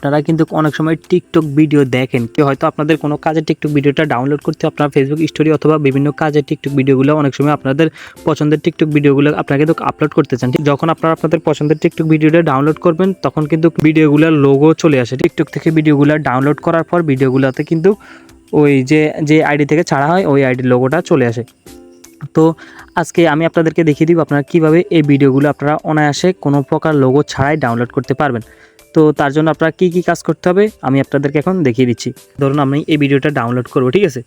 আপনারা কিন্তু অনেক সময় টিকটক ভিডিও দেখেন। কেউ হয়তো আপনাদের কোনো কাজের টিকটক ভিডিওটা ডাউনলোড করতে আপনার ফেসবুক স্টোরি অথবা বিভিন্ন কাজের টিকটক ভিডিওগুলো অনেক সময় আপনাদের পছন্দের টিকটক ভিডিওগুলো আপনারা কিন্তু আপলোড করতে চান যখন আপনারা আপনাদের পছন্দের টিকটক ভিডিওটা ডাউনলোড করবেন, তখন কিন্তু ভিডিওগুলোর লোগো চলে আসে। টিকটক থেকে ভিডিওগুলো ডাউনলোড করার পর ভিডিওগুলোতে কিন্তু ওই যে যে আইডি থেকে ছাড়া হয়, ওই আইডির লোগোটা চলে আসে। তো আজকে আমি আপনাদেরকে দেখিয়ে দিব আপনারা কীভাবে এই ভিডিওগুলো আপনারা অনায়াসে কোনো প্রকার লোগো ছাড়াই ডাউনলোড করতে পারবেন। তো তার জন্য আপনারা কী কী কাজ করতে হবে আমি আপনাদেরকে এখন দেখিয়ে দিচ্ছি। ধরুন আমি এই ভিডিওটা ডাউনলোড করব, ঠিক আছে?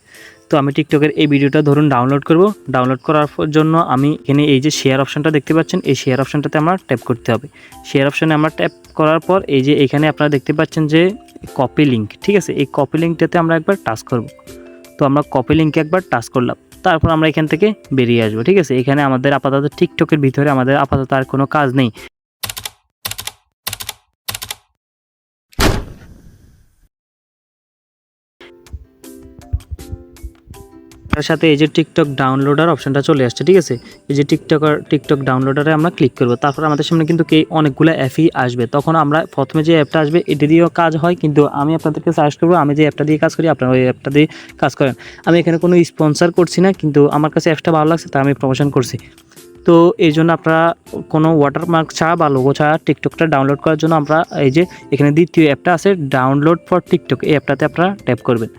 তো আমি টিকটকের এই ভিডিওটা ধরুন ডাউনলোড করব। ডাউনলোড করার জন্য আমি এখানে এই যে শেয়ার অপশানটা দেখতে পাচ্ছেন, এই শেয়ার অপশানটাতে আমরা ট্যাপ করতে হবে। শেয়ার অপশানে আমরা ট্যাপ করার পর এই যে এখানে আপনারা দেখতে পাচ্ছেন যে কপি লিঙ্ক ঠিক আছে? এই কপি লিঙ্কটাতে আমরা একবার টাচ করব। তো আমরা কপি লিঙ্কে একবার টাচ করলাম। তারপর আমরা এখান থেকে বেরিয়ে আসব, ঠিক আছে? এখানে আমাদের আপাতত টিকটকের ভিতরে আমাদের আপাতত আর কোনো কাজ নেই। তার সাথে এই যে টিকটক ডাউনলোডার অপশনটা চলে আসছে, ঠিক আছে? এই যে টিকটকার টিকটক ডাউনলোডারে আমরা ক্লিক করব। তারপর আমাদের সামনে কিন্তু কে অনেকগুলো অ্যাপই আসবে। তখন আমরা প্রথমে যে অ্যাপটা আসবে, এটি দিয়েও কাজ হয়, কিন্তু আমি আপনাদেরকে সাজেস্ট করব, আমি যে অ্যাপটা দিয়ে কাজ করি, আপনারা ওই অ্যাপটা দিয়ে কাজ করেন। আমি এখানে কোনো স্পন্সর করছি না, কিন্তু আমার কাছে অ্যাপটা ভালো লাগছে, তা আমি প্রমোশন করছি। তো এই জন্য আপনারা কোনো ওয়াটারমার্ক ছাড়া বা লোগো ছাড়া টিকটকটা ডাউনলোড করার জন্য আমরা এই যে এখানে দ্বিতীয় অ্যাপটা আছে ডাউনলোড ফর টিকটক এই অ্যাপটাতে আপনারা ট্যাপ করবেন।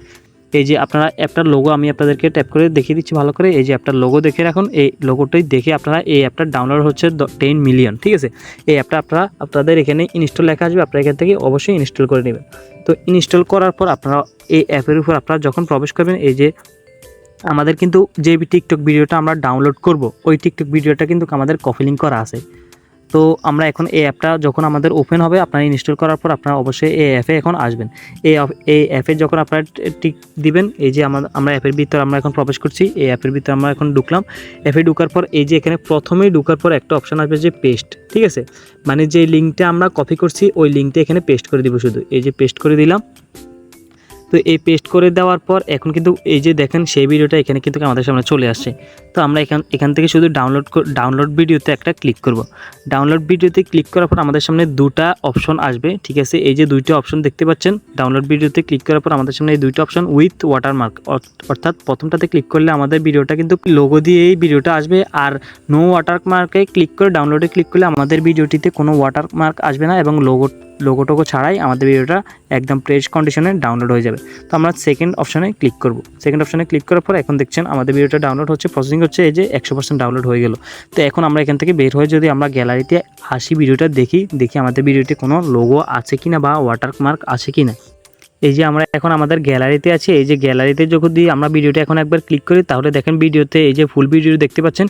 এই যে আপনারা অ্যাপটার লোগো আমি আপনাদেরকে ট্যাপ করে দেখিয়ে দিচ্ছি ভালো করে। এই যে অ্যাপটার লোগো দেখে রাখুন। এই লোগোটাই দেখে আপনারা এই অ্যাপটার ডাউনলোড হচ্ছে টেন মিলিয়ন ঠিক আছে? এই অ্যাপটা আপনারা, আপনাদের এখানে ইনস্টল লেখা আসবে, আপনারা এখান থেকে অবশ্যই ইনস্টল করে নেবেন। তো ইনস্টল করার পর আপনারা এই অ্যাপের উপর আপনারা যখন প্রবেশ করবেন, এই যে আমাদের কিন্তু যে টিকটক ভিডিওটা আমরা ডাউনলোড করব, ওই টিকটক ভিডিওটা কিন্তু আমাদের কপি লিঙ্ক করা আছে। তো আমরা এখন এই অ্যাপটা যখন আমাদের ওপেন হবে, আপনারা ইনস্টল করার পর আপনারা অবশ্যই এই অ্যাপে এখন আসবেন। এই এই অ্যাপে যখন আপনারা টিক দিবেন, এই যে আমাদের আমরা অ্যাপের ভিতরে আমরা এখন প্রবেশ করছি, এই অ্যাপের ভিতরে আমরা এখন ঢুকলাম। অ্যাপে ঢুকার পর এই যে এখানে প্রথমেই ঢুকার পর একটা অপশন আসবে যে পেস্ট ঠিক আছে? মানে যে লিঙ্কটা আমরা কপি করছি, ওই লিঙ্কটা এখানে পেস্ট করে দিব শুধু। এই যে পেস্ট করে দিলাম। তো এই পেস্ট করে দেওয়ার পর এখন কিন্তু এই যে দেখেন সেই ভিডিওটা এখানে কিন্তু আমাদের সামনে চলে আসছে। তো আমরা এখান এখান থেকে শুধু ডাউনলোড ডাউনলোড ভিডিওতে একটা ক্লিক করব। ডাউনলোড ভিডিওতে ক্লিক করার পর আমাদের সামনে দুটা অপশন আসবে, ঠিক আছে? এই যে দুইটা অপশন দেখতে পাচ্ছেন ডাউনলোড ভিডিওতে ক্লিক করার পর আমাদের সামনে এই দুইটা অপশন উইথ ওয়াটারমার্ক অর্থাৎ প্রথমটাতে ক্লিক করলে আমাদের ভিডিওটা কিন্তু লোগো দিয়ে এই ভিডিওটা আসবে, আর নো ওয়াটারমার্কে ক্লিক করে ডাউনলোডে ক্লিক করলে আমাদের ভিডিওটিতে কোনো ওয়াটারমার্ক আসবে না এবং লোগো লোগো টোগো ছাড়াই আমাদের ভিডিওটা একদম প্রেস কন্ডিশনে ডাউনলোড হয়ে যাবে। তো আমরা সেকেন্ড অপশানে ক্লিক করব। সেকেন্ড অপশানে ক্লিক করার পর এখন দেখছেন আমাদের ভিডিওটা ডাউনলোড হচ্ছে প্রসেসিং হচ্ছে, এই যে একশো পার্সেন্ট ডাউনলোড হয়ে গেল। তো এখন আমরা এখান থেকে বের হয়ে যদি আমরা গ্যালারিতে আসি, ভিডিওটা দেখি দেখি আমাদের ভিডিওতে কোনো লোগো আছে কিনা বা ওয়াটারমার্ক আছে কিনা। এই যে আমরা এখন আমাদের গ্যালারিতে আছি, এই যে গ্যালারিতে দিয়ে আমরা ভিডিওটা এখন একবার ক্লিক করি, তাহলে দেখেন ভিডিওতে এই যে ফুল ভিডিও দেখতে পাচ্ছেন,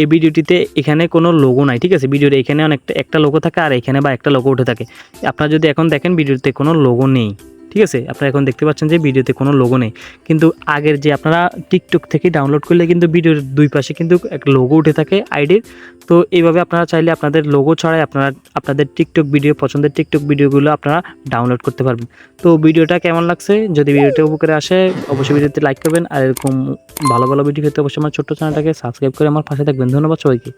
এই ভিডিওটিতে এখানে কোনো লোগো নাই, ঠিক আছে? ভিডিওর এখানে অনেকটা একটা লোগো থাকে আর এখানে বা একটা লোগো উঠে থাকে। আপনারা যদি এখন দেখেন, ভিডিওতে কোনো লোগো নেই। ঠিক আছে? আপনারা এখন দেখতে পাচ্ছেন যে ভিডিওতে কোনো লোগো নেই। কিন্তু আগের যে আপনারা টিকটক থেকে ডাউনলোড করলে কিন্তু ভিডিওর দুই পাশে কিন্তু এক লোগো উঠে থাকে আইডির তো এইভাবে আপনারা চাইলে আপনাদের লোগো ছাড়াই আপনারা, আপনাদের টিকটক ভিডিও পছন্দের টিকটক ভিডিওগুলো আপনারা ডাউনলোড করতে পারবেন। তো ভিডিওটা কেমন লাগছে? যদি ভিডিওটা উপকারে আসে, অবশ্যই ভিডিওতে লাইক করবেন। আর এরকম ভালো ভালো ভিডিও পেতে অবশ্যই আমার ছোট্ট চ্যানেলটাকে সাবস্ক্রাইব করে আমার পাশে থাকবেন। ধন্যবাদ সবাইকে।